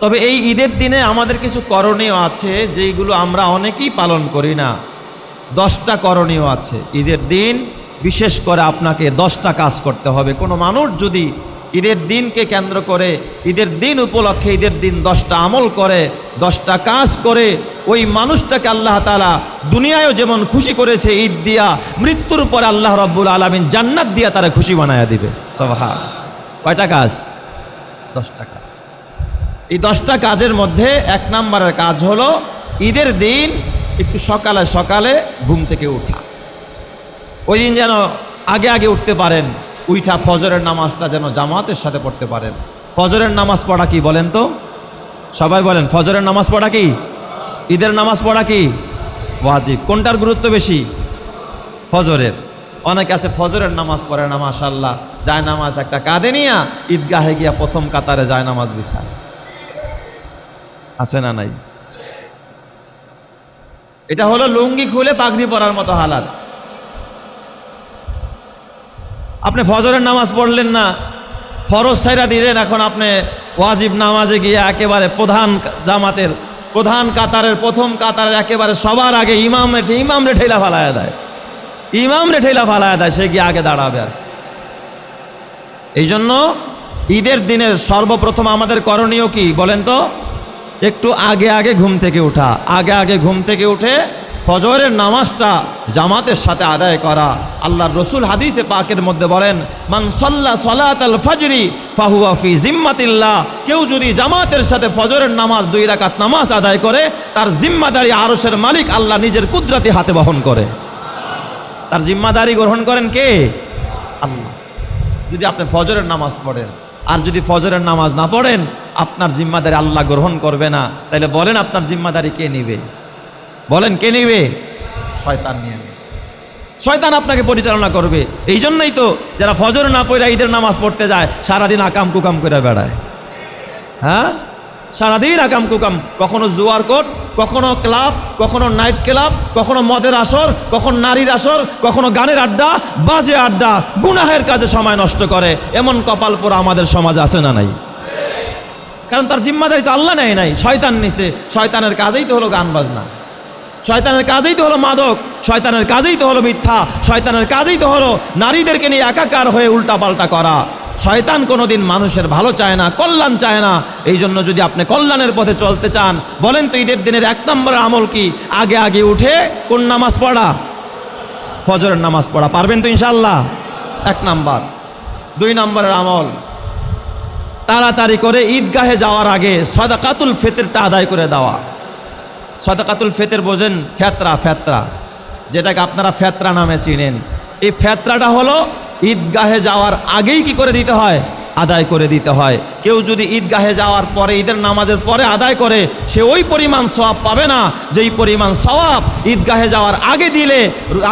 তবে এই ঈদের দিনে আমাদের কিছু করণীয় আছে, যেইগুলো আমরা অনেকেই পালন করি না। দশটা করণীয় আছে। ঈদের দিন বিশেষ করে আপনাকে দশটা কাজ করতে হবে। কোনো মানুষ যদি ঈদের দিনকে কেন্দ্র করে ঈদের দিন উপলক্ষে ঈদের দিন দশটা আমল করে, দশটা কাজ করে, ওই মানুষটাকে আল্লাহ তালা দুনিয়ায়ও যেমন খুশি করেছে ঈদ দিয়া, মৃত্যুর পরে আল্লাহ রব্বুল আলমিন জান্নাত দিয়া তারা খুশি বানায়া দিবে। সবাহা কয়টা কাজ? দশটা কাজ। এই দশটা কাজের মধ্যে এক নম্বরের কাজ হলো ঈদের দিন একটু সকালে সকালে ঘুম থেকে উঠা ওই দিন যেন আগে আগে উঠতে পারেন, উইঠা ফজরের নামাজটা যেন জামাতের সাথে পড়তে পারেন। ফজরের নামাজ পড়া কি বলেন তো? সবাই বলেন, ফজরের নামাজ পড়া কি? ঈদের নামাজ পড়া কি? ওয়াজিব। কোনটার গুরুত্ব বেশি? ফজরের। অনেকে আছে ফজরের নামাজ পড়ে না মাশাল্লাহ যায় নামাজ একটা কাঁদে নিয়া ঈদগাহে গিয়া প্রথম কাতারে যায় নামাজ বিছায়। আছে না নাই? এটা হলো লুঙ্গি খুলে পাগড়ি পরার মতো হালাত। আপনি ফজরের নামাজ পড়লেন না, ফরজ সাইরা দিলেন, এখন আপনি ওয়াজিব নামাজে গিয়ে একেবারে প্রধান জামাতের, প্রধান কাতারের, প্রথম কাতারের একেবারে সবার আগে ইমাম ইমাম রে ঠেলা ফালায় দেয়। ইমাম রে ঠেলা ফালায় দেয়, সে গিয়ে আগে দাঁড়াবে আর। এই জন্য ঈদের দিনের সর্বপ্রথম আমাদের করণীয় কি বলেন তো? একটু আগে আগে ঘুম থেকে ওঠা আগে আগে ঘুম থেকে উঠে ফজরের নামাজটা জামাতের সাথে আদায় করা। আল্লাহর রসুল হাদিসে পাকের মধ্যে বলেন, মান সল্লা সলাত আল ফজরি ফাহুয়া ফি জিম্মাতিল্লাহ। কেউ যদি জামাতের সাথে ফজরের নামাজ দুই রাকাত নামাজ আদায় করে, তার জিম্মাদারি আরসের মালিক আল্লাহ নিজের কুদরতি হাতে বহন করে। তার জিম্মাদারি গ্রহণ করেন কে? আল্লাহ। যদি আপনি ফজরের নামাজ পড়েন, আর যদি ফজরের নামাজ না পড়েন আপনার জিম্মাদারি আল্লাহ গ্রহণ করবে না। তাহলে বলেন আপনার জিম্মাদারি কে নিবে? বলেন কে নিবে? শয়তান নিয়ে শয়তান আপনাকে পরিচালনা করবে। এই জন্যই তো যারা ফজর না পড়ে ঈদের নামাজ পড়তে যায়, সারাদিন আকাম কুকাম করে বেড়ায়। হ্যাঁ? সারাদিন আকাম কুকাম। কখনো জুয়ার কোট, কখনো ক্লাব, কখনো নাইট ক্লাব, কখনো মদের আসর, কখন নারীর আসর, কখনো গানের আড্ডা, বাজে আড্ডা, গুনাহের কাজে সময় নষ্ট করে। এমন কপাল পোড়া আমাদের সমাজ আছে না নাই? কারণ তার জিম্মাদারি তো আল্লাহ নেয় নাই। শয়তান নিছে। শয়তানের কাজেই তো হলো গান বাজনা। শয়তানের কাজেই তো হলো মাদক। শয়তানের কাজেই তো হলো মিথ্যা। শয়তানের কাজেই তো হলো নারীদেরকে নিয়ে একাকার হয়ে উল্টা পাল্টা করা। শয়তান কোনোদিন মানুষের ভালো চায় না, কল্যাণ চায় না। এই জন্য যদি আপনি কল্যাণের পথে চলতে চান, বলেন তো ঈদের দিনের এক নম্বর আমল কি? আগে আগে উঠে কোন নামাজ পড়া? ফজরের নামাজ পড়া। পারবেন তো ইনশাল্লাহ এক নাম্বার। দুই নম্বরের আমল। তাড়াতাড়ি করে ঈদগাহে যাওয়ার আগে সদাকাতুল ফেতেরটা আদায় করে দেওয়া। সদাকাতুল ফেতের বোঝেন ফেতরা ফেতরা। যেটাকে আপনারা ফেতরা নামে চিনেন। এই ফেতরাটা হলো ঈদগাহে যাওয়ার আগেই কি করে দিতে হয়? আদায় করে দিতে হয়। কেউ যদি ঈদগাহে যাওয়ার পরে, ঈদের নামাজের পরে আদায় করে, সে ওই পরিমাণ সওয়াব পাবে না। যেই পরিমাণ সওয়াব ঈদগাহে যাওয়ার আগে দিলে,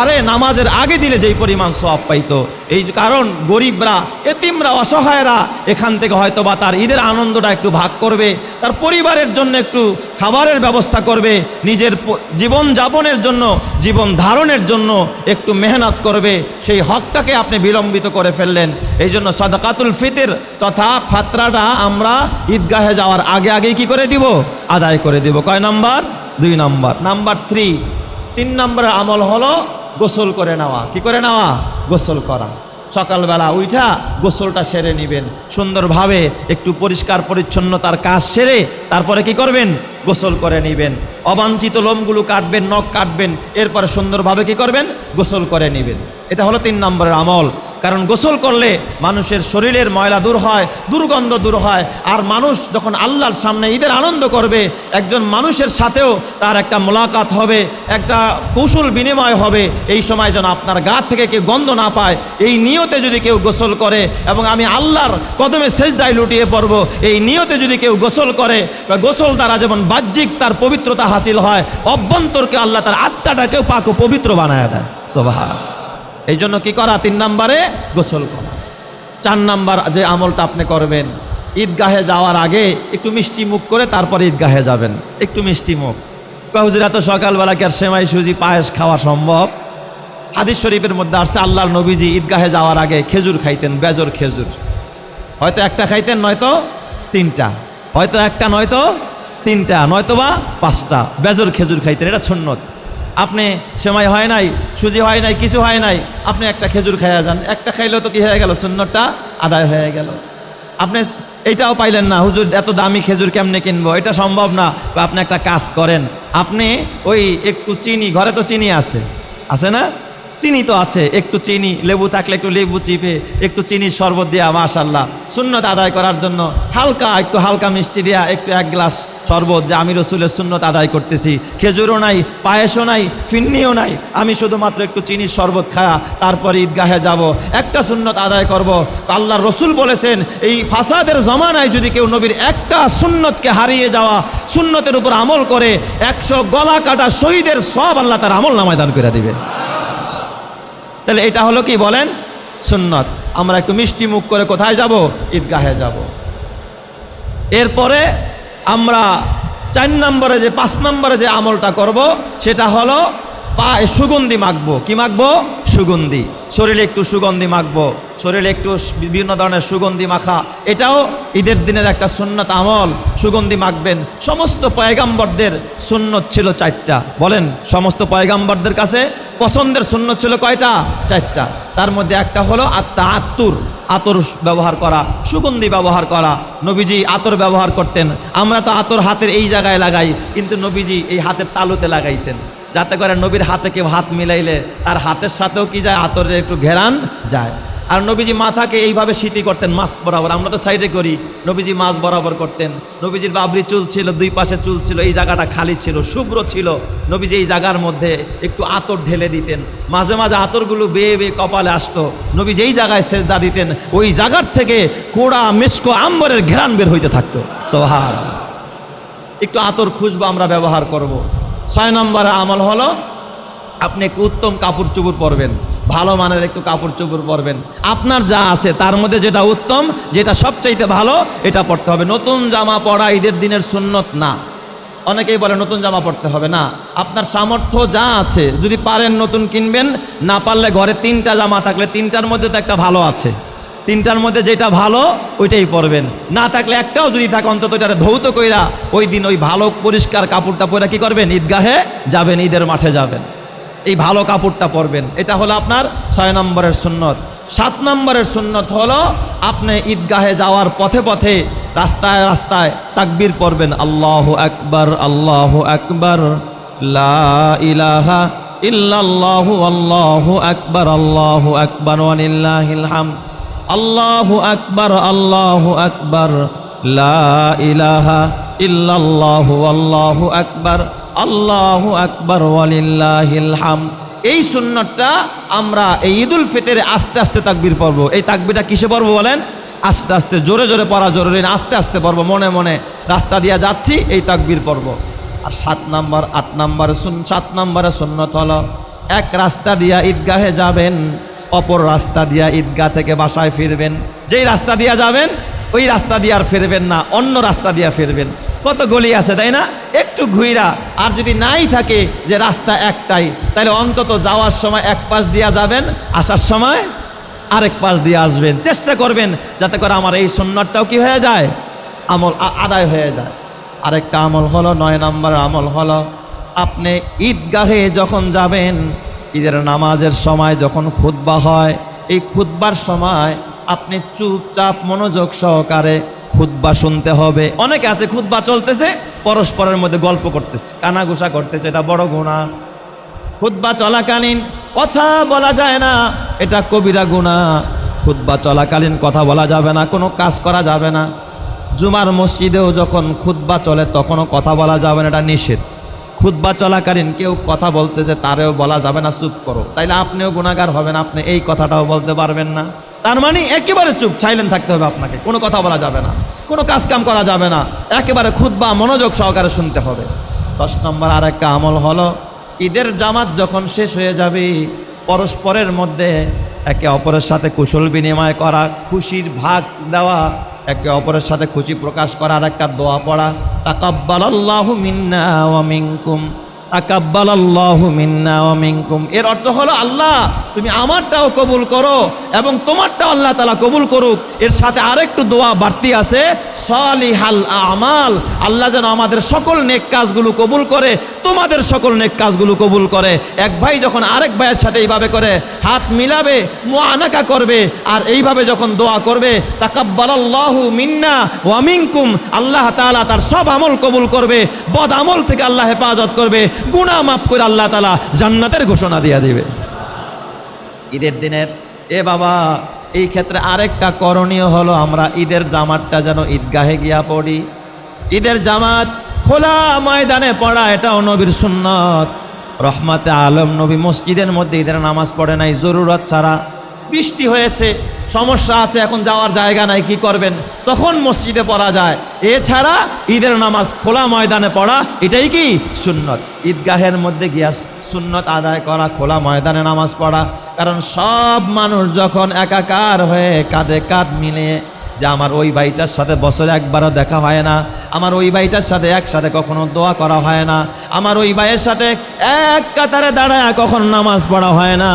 আরে নামাজের আগে দিলে যেই পরিমাণ সওয়াব পাইতো। এই কারণ গরিবরা, এতিমরা, অসহায়রা এখান থেকে হয়তো বা তার ঈদের আনন্দটা একটু ভাগ করবে, তার পরিবারের জন্য একটু খাবারের ব্যবস্থা করবে, নিজের জীবন যাপনের জন্য, জীবন ধারণের জন্য একটু মেহনত করবে। সেই হকটাকে আপনি বিলম্বিত করে ফেললেন। এই জন্য সদাকাতুল ফিতির তথা ফাতরাটা আমরা ঈদগাহে যাওয়ার আগে আগে কি করে দিব? আদায় করে দিব। কয় নাম্বার? দুই নাম্বার। নাম্বার থ্রি তিন নম্বরের আমল হলো গোসল করে নেওয়া। কি করে নেওয়া? গোসল করা। সকালবেলা উঠা গোসলটা সেরে নেবেন। সুন্দরভাবে একটু পরিষ্কার পরিচ্ছন্নতার কাজ সেরে তারপরে কি করবেন? গোসল করে নেবেন। অবাঞ্ছিত লোমগুলো কাটবেন, নখ কাটবেন, এরপরে সুন্দরভাবে কি করবেন? গোসল করে নেবেন। এটা হলো তিন নম্বরের আমল। কারণ গোসল করলে মানুষের শরীরের ময়লা দূর হয়, দুর্গন্ধ দূর হয়, আর মানুষ যখন আল্লাহর সামনে ঈদের আনন্দ করবে, একজন মানুষের সাথেও তার একটা মোলাকাত হবে, একটা কৌশল বিনিময় হবে। এই সময় যেন আপনার গা থেকে কেউ গন্ধ না পায়, এই নিয়তে যদি কেউ গোসল করে, এবং আমি আল্লাহর কদমে শেষ দায় লুটিয়ে পড়ব, এই নিয়তে যদি কেউ গোসল করে গোসল দ্বারা যেমন বাহ্যিক তার পবিত্রতা হাসিল হয়, অভ্যন্তরকে আল্লাহ তার আত্মাটাকেও পাক পবিত্র বানায় দেয়। সোভা এই জন্য কি করা? তিন নম্বরে গোসল করা। চার নাম্বার যে আমলটা আপনি করবেন, ঈদগাহে যাওয়ার আগে একটু মিষ্টি মুখ করে তারপরে ঈদগাহে যাবেন। একটু মিষ্টি মুখ। হুজুরা তো সকালবেলা কি আর সেমাই সুজি, পায়েস খাওয়া সম্ভব? হাদিস শরীফের মধ্যে আসছে, আল্লাহর নবীজি ঈদগাহে যাওয়ার আগে খেজুর খাইতেন, বেজর খেজুর। হয়তো একটা খাইতেন, নয়তো তিনটা। হয়তো একটা, নয়তো তিনটা, নয়তোবা পাঁচটা। বেজর খেজুর খাইতেন, এটা সুন্নত। আপনি সেমাই হয় নাই, সুজি হয় নাই, কিছু হয় নাই, আপনি একটা খেজুর খাইয়া যান। একটা খাইলেও তো কি হয়ে গেল? সুন্নতটা আদায় হয়ে গেল। আপনি এইটাও পাইলেন না, হুজুর, এত দামি খেজুর কেমনে কিনবো? এটা সম্ভব না। আপনি একটা কাজ করেন, আপনি ওই একটু চিনি, ঘরে তো চিনি আছে। আছে না? চিনি তো আছে, একটু চিনি, লেবু থাকলে একটু লেবু চিপে, একটু চিনির শরবত দেওয়া মাশাল্লাহ সুন্নত আদায় করার জন্য হালকা, একটু হালকা মিষ্টি দেওয়া একটু এক গ্লাস শরবত যে আমি রসুলের সুন্নত আদায় করতেছি। খেজুরও নাই, পায়েসও নাই, ফিন্নিও নাই, আমি শুধুমাত্র একটু চিনির শরবত খায়া তারপরে ঈদগাহে যাব। একটা সুন্নত আদায় করব। আল্লাহর রসুল বলেছেন, এই ফাসাদের জমানায় যদি কেউ নবীর একটা সুন্নতকে হারিয়ে যাওয়া, সুন্নতের উপর আমল করে, একশো গলা কাটা শহীদের সব আল্লাহ তার আমল নামায় দান করে দিবে। তাহলে এটা হলো কি বলেন? সুন্নত। আমরা একটু মিষ্টি মুখ করে কোথায় যাব? ঈদগাহে যাব। এরপরে আমরা চার নম্বরে যে, পাঁচ নম্বরে যে আমলটা করব, সেটা হলো পায়ে সুগন্ধি মাখবো। কি মাখবো? সুগন্ধি। শরীরে একটু সুগন্ধি মাখব। শরীরে একটু বিভিন্ন ধরনের সুগন্ধি মাখা। এটাও ঈদের দিনের একটা সুন্নত আমল। সুগন্ধি মাখবেন। সমস্ত পয়গাম্বরদের সুন্নত ছিল চারটা। বলেন, সমস্ত পয়গাম্বরদের কাছে পছন্দের সুন্নত ছিল কয়টা? চারটা। তার মধ্যে একটা হলো আত্মা আত্মুর আতর ব্যবহার করা, সুগন্ধি ব্যবহার করা। নবীজি আতর ব্যবহার করতেন। আমরা তো আতর হাতের এই জায়গায় লাগাই, কিন্তু নবীজি এই হাতের তালুতে লাগাইতেন। যাতে করে নবীর হাতে কেউ হাত মিলাইলে, তার হাতের সাথেও কি যায় আতরের একটু ঘেরান যায়। আর নবীজি মাথাকে এইভাবে শীতি করতেন, মাস্ক বরাবর। আমরা তো সাইডে করি, নবীজি মাছ বরাবর করতেন। নবীজির বাবরি চুল ছিল, দুই পাশে চুল ছিল, এই জায়গাটা খালি ছিল, শুভ্র ছিল। নবীজি এই জায়গার মধ্যে একটু আতর ঢেলে দিতেন। মাঝে মাঝে আতরগুলো বেয়ে বেয়ে কপালে আসতো। নবী যেই জায়গায় সেজদা দিতেন, ওই জায়গার থেকে কোড়া মিসকো আম্বরের ঘেরান বের হইতে থাকতো। সোহার একটু আতর খুশবো আমরা ব্যবহার করব। ছয় নম্বরে আমল হলো, আপনি একটু উত্তম কাপড় চুপুর পরবেন, ভালো মানের একটু কাপড় চুপুর পরবেন। আপনার যা আছে, তার মধ্যে যেটা উত্তম, যেটা সবচাইতে ভালো, এটা পড়তে হবে। নতুন জামা পরা ঈদের দিনের সুন্নত না। অনেকেই বলে নতুন জামা পড়তে হবে না। আপনার সামর্থ্য যা আছে, যদি পারেন নতুন কিনবেন, না পারলে ঘরে তিনটা জামা থাকলে তিনটার মধ্যে তো একটা ভালো আছে। তিনটার মধ্যে যেটা ভালো, ওইটাই পরবেন। না থাকলে একটাও যদি থাকে, অন্তত এটা ধৌত কইরা ওই দিন ওই ভালো পরিষ্কার কাপড়টা পরে কি করবেন? ঈদগাহে যাবেন, ঈদের মাঠে যাবেন। এই ভালো কাপড়টা পরবেন। এটা হলো আপনার ছয় নম্বরের সুন্নত। সাত নম্বরের সুন্নত হলো, আপনি ঈদগাহে যাওয়ার পথে পথে রাস্তায় রাস্তায় তাকবির পড়বেন, আল্লাহ আকবার আল্লাহ আকবার, লা ইলাহা ইল্লাল্লাহু, আল্লাহু আকবার, আল্লাহু হামদ। আল্লাহু আকবার, আল্লাহ আকবার ইলাহা ইল্লাল্লাহু, আল্লাহু আকবার আল্লাহু আকবার, ওয়ালিল্লাহিল হামদ। এই সুন্নতটা আমরা এই ঈদুল ফিতরে আস্তে আস্তে তাকবীর পড়ব। এই তাকবিটা কিসে পড়ব বলেন? আস্তে আস্তে, জোরে জোরে পড়া জরুরি আস্তে আস্তে পড়ব, মনে মনে রাস্তা দিয়ে যাচ্ছি, এই তাকবীর পড়ব। আর সাত নাম্বার, আট নাম্বার সাত নাম্বারে সুন্নত হলো, এক রাস্তা দিয়া ঈদগাহে যাবেন অপর রাস্তা দিয়া ঈদগাহ থেকে বাসায় ফিরবেন। যেই রাস্তা দিয়া যাবেন, ওই রাস্তা দিয়ে আর ফিরবেন না, অন্য রাস্তা দিয়া ফিরবেন। কত গলি আছে, তাই না? একটু ঘুইরা, আর যদি নাই থাকে যে রাস্তা একটাই, তাহলে অন্তত যাওয়ার সময় এক পাশ দিয়া যাবেন, আসার সময় আরেক পাশ দিয়ে আসবেন। চেষ্টা করবেন, যাতে করে আমার এই সুন্নতটাও কি হয়ে যায়? আমল আদায় হয়ে যায়। আরেকটা আমল হলো, নয় নম্বর আমল হলো, আপনি ঈদগাহে যখন যাবেন ঈদের নামাজের সময় যখন খুতবা হয়, এই খুতবার সময় আপনি চুপচাপ মনোযোগ সহকারে খুতবা শুনতে হবে। অনেকে আছে, খুতবা চলতেছে, পরস্পরের মধ্যে গল্প করতেছে, কানাঘুষা করতেছে, এটা বড় গুণা খুতবা চলাকালীন কথা বলা যায় না, এটা কবিরা গুণা খুতবা চলাকালীন কথা বলা যাবে না, কোনো কাজ করা যাবে না। জুমার মসজিদেও যখন খুতবা চলে, তখনও কথা বলা যাবে না, এটা নিষেধ। খুতবা চলাকালীন কেউ কথা বলতেছে, তারেও বলা যাবে না, চুপ করো। তাইলে আপনিও গুণাগার হবেন, আপনি এই কথাটাও বলতে পারবেন না। তার মানে একেবারে চুপ সাইলেন্ট থাকতে হবে আপনাকে, কোনো কথা বলা যাবে না, কোনো কাজ কাম করা যাবে না, একেবারে খুতবা, মনোযোগ সহকারে শুনতে হবে। দশ নম্বর আর একটা আমল হলো, ঈদের জামাত যখন শেষ হয়ে যাবে, পরস্পরের মধ্যে একে অপরের সাথে কুশল বিনিময় করা, খুশির ভাগ দেওয়া একে অপরের সাথে খুশি প্রকাশ করার একটা দোয়া পড়া। তাকাব্বালাল্লাহু মিন্না ওয়া মিনকুম। তাকাব্বাল আল্লাহু মিন্না ওয়া এর অর্থ হলো, আল্লাহ, তুমি আমারটাও কবুল করো এবং তোমারটাও আল্লাহ তাআলা কবুল করুক। এর সাথে আরেকটু দোয়া বাড়তি আছে, সলিহাল আমাল। আল্লাহ যেন আমাদের সকল নেক কাজগুলো কবুল করে, তোমাদের সকল নেক কাজগুলো কবুল করে। এক ভাই যখন আরেক ভাইয়ের সাথে এইভাবে করে, হাত মিলাবে মুআনাকা করবে, আর এইভাবে যখন দোয়া করবে, তাকাব্বালাল্লাহু মিন্না ওয়া মিনকুম, আল্লাহ তাআলা তার সব আমল কবুল করবে, বদ আমল থেকে আল্লাহ হেফাজত করবে। গুনাহ মাফ করে আল্লাহ তালা জান্নাতের ঘোষণা দিয়ে দিবে। ঈদের দিনের, এ বাবা, এই ক্ষেত্রে আরেকটা করণীয় হলো আমরা ঈদের জামাতটা যেন ঈদগাহে গিয়া পড়ি। ঈদের জামাত খোলা ময়দানে পড়া, এটাও নবীর সুন্নত। রহমাতে আলম নবী মসজিদের মধ্যে ঈদের নামাজ পড়ে নাই, জরুরত ছাড়া। বৃষ্টি হয়েছে, সমস্যা আছে, এখন যাওয়ার জায়গা নাই, কি করবেন? তখন মসজিদে পড়া যায়। এছাড়া ঈদের নামাজ খোলা ময়দানে পড়া, এটাই কি? সুন্নত। ঈদগাহের মধ্যে গিয়া সুন্নত আদায় করা, খোলা ময়দানে নামাজ পড়া। কারণ সব মানুষ যখন একাকার হয়ে কাঁধে কাঁধ মিলিয়ে যে আমার ওই ভাইটার সাথে বছরে একবারও দেখা হয় না, আমার ওই ভাইটার সাথে একসাথে কখনো দোয়া করা হয় না, আমার ওই ভাইয়ের সাথে এক কাতারে দাঁড়ায় কখন নামাজ পড়া হয় না।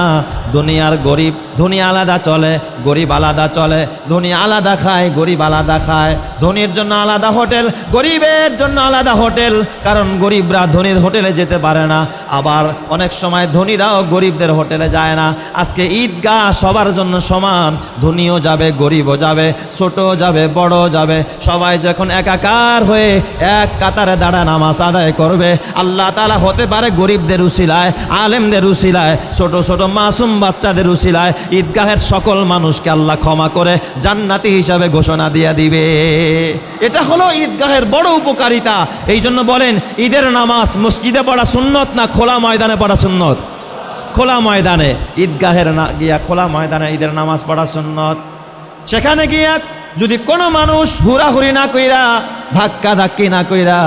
দুনিয়ার গরিব, ধনী আলাদা চলে, গরিব আলাদা চলে, ধনী আলাদা খায়, গরিব আলাদা খায়। ধনীর জন্য আলাদা হোটেল, গরিবের জন্য আলাদা হোটেল, কারণ গরিবরা ধনীর হোটেলে যেতে পারে না। আবার অনেক সময় ধনীরাও গরিবদের হোটেলে যায় না। আজকে ঈদগাহ সবার জন্য সমান, ধনীও যাবে, গরিবও যাবে। ছোটও যাবে, বড় যাবে। সবাই যখন একাকার হয়ে এক কাতারে দাঁড়া নামাজ আদায় করবে, আল্লাহ তালা হতে পারে গরিবদের উসিলায়, আলেমদের উসিলায়, ছোট ছোট মাসুম বাচ্চাদের উসিলায়, ঈদগাহের সকল মানুষকে আল্লাহ ক্ষমা করে জান্নাতি হিসাবে ঘোষণা দিয়ে দিবে। এটা হলো ঈদগাহের বড় উপকারিতা। এই জন্য বলেন, ঈদের নামাজ মসজিদে পড়া সুন্নত না খোলা ময়দানে পড়া সুন্নত? খোলা ময়দানে। ঈদগাহের না, গিয়া খোলা ময়দানে ঈদের নামাজ পড়া সুন্নত। সেখানে গিয়া যদি কোনো মানুষ হুড়াহুড়ি না কইরা, ধাক্কা ধাক্কি না কইরা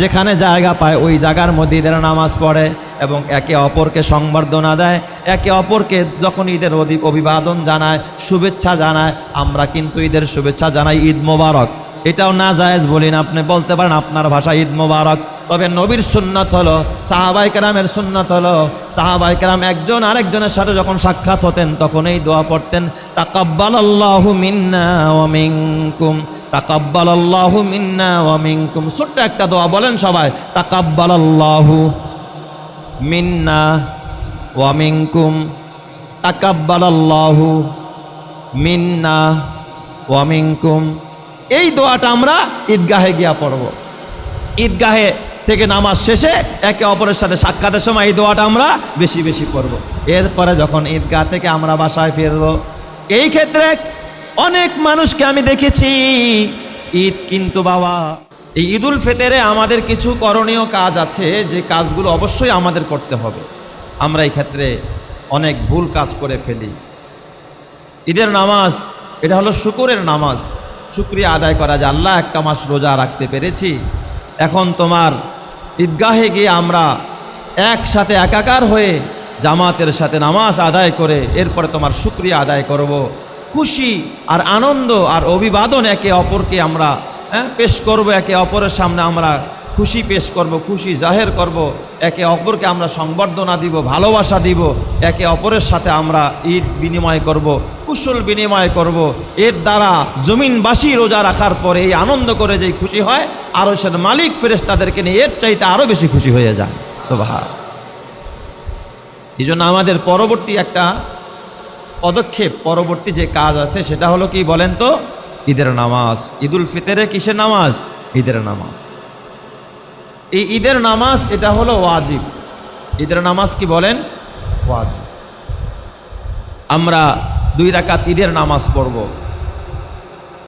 যেখানে জায়গা পায়, ওই জায়গার মধ্যে ঈদের নামাজ পড়ে এবং একে অপরকে সংবর্ধনা দেয়, একে অপরকে যখন ঈদের অধিক অভিবাদন জানায়, শুভেচ্ছা জানায়, আমরা কিন্তু ঈদের শুভেচ্ছা জানাই ঈদ মোবারক। এটাও না জায়েজ বলি না, আপনি বলতে পারেন আপনার ভাষা ঈদ মোবারক। তবে নবীর সুন্নত হলো, সাহাবাই কেরামের সুন্নত হলো, সাহাবাই কেরাম একজন আরেকজনের সাথে যখন সাক্ষাৎ হতেন, তখন এই দোয়া পড়তেন তাকাব্বাল আল্লাহু মিন্না ওয়া মিনকুম তাকাব্বাল আল্লাহু মিন্না ওয়া মিনকুম। ছোট্ট একটা দোয়া বলেন সবাই তাকাব্বাল আল্লাহু মিন্না ওয়া মিনকুম তাকাব্বাল আল্লাহু মিন্না ওয়া মিনকুম। এই দোয়াটা আমরা ঈদগাহে গিয়া পড়ব। ঈদগাহে থেকে নামাজ শেষে একে অপরের সাথে সাক্ষাতের সময় এই দোয়াটা আমরা বেশি বেশি পড়ব। এরপরে যখন ঈদগাহ থেকে আমরা বাসায় ফিরব, এই ক্ষেত্রে অনেক মানুষকে আমি দেখেছি, ঈদ কিন্তু বাবা, এই ঈদুল ফেতেরে আমাদের কিছু করণীয় কাজ আছে, যে কাজগুলো অবশ্যই আমাদের করতে হবে। আমরা এই ক্ষেত্রে অনেক ভুল কাজ করে ফেলি। ঈদের নামাজ, এটা হলো শুকুরের নামাজ। শুক্রিয়া আদায় করা যে আল্লাহ একটা মাস রোজা রাখতে পেরেছি এখন তোমার ঈদগাহে গিয়ে আমরা একসাথে একাকার হয়ে জামাতের সাথে নামাজ আদায় করে এরপরে তোমার শুক্রিয়া আদায় করব। খুশি আর আনন্দ আর অভিবাদন একে অপরকে আমরা হ্যাঁ পেশ করব, একে অপরের সামনে আমরা খুশি পেশ করব, খুশি জাহের করব, একে অপরকে আমরা সংবর্ধনা দিব, ভালোবাসা দিব, একে অপরের সাথে আমরা ঈদ বিনিময় করব, কুশল বিনিময় করব। এর দ্বারা জমিনবাসী রোজা রাখার পরে এই আনন্দ করে যেই খুশি হয় আরও সেটা মালিক ফেরেস তাদেরকে নিয়ে এর চাইতে আরও বেশি খুশি হয়ে যায়। সোভা এই জন্য আমাদের পরবর্তী একটা পদক্ষেপ, পরবর্তী যে কাজ আছে, সেটা হলো কি বলেন তো? ঈদের নামাজ। ঈদুল ফিতরে কিসের নামাজ? ঈদের নামাজ। এই ঈদের নামাজ এটা হলো ওয়াজিব। ঈদের নামাজ কি বলেন? ওয়াজিব। আমরা দুই রাকাত ঈদের নামাজ পড়ব।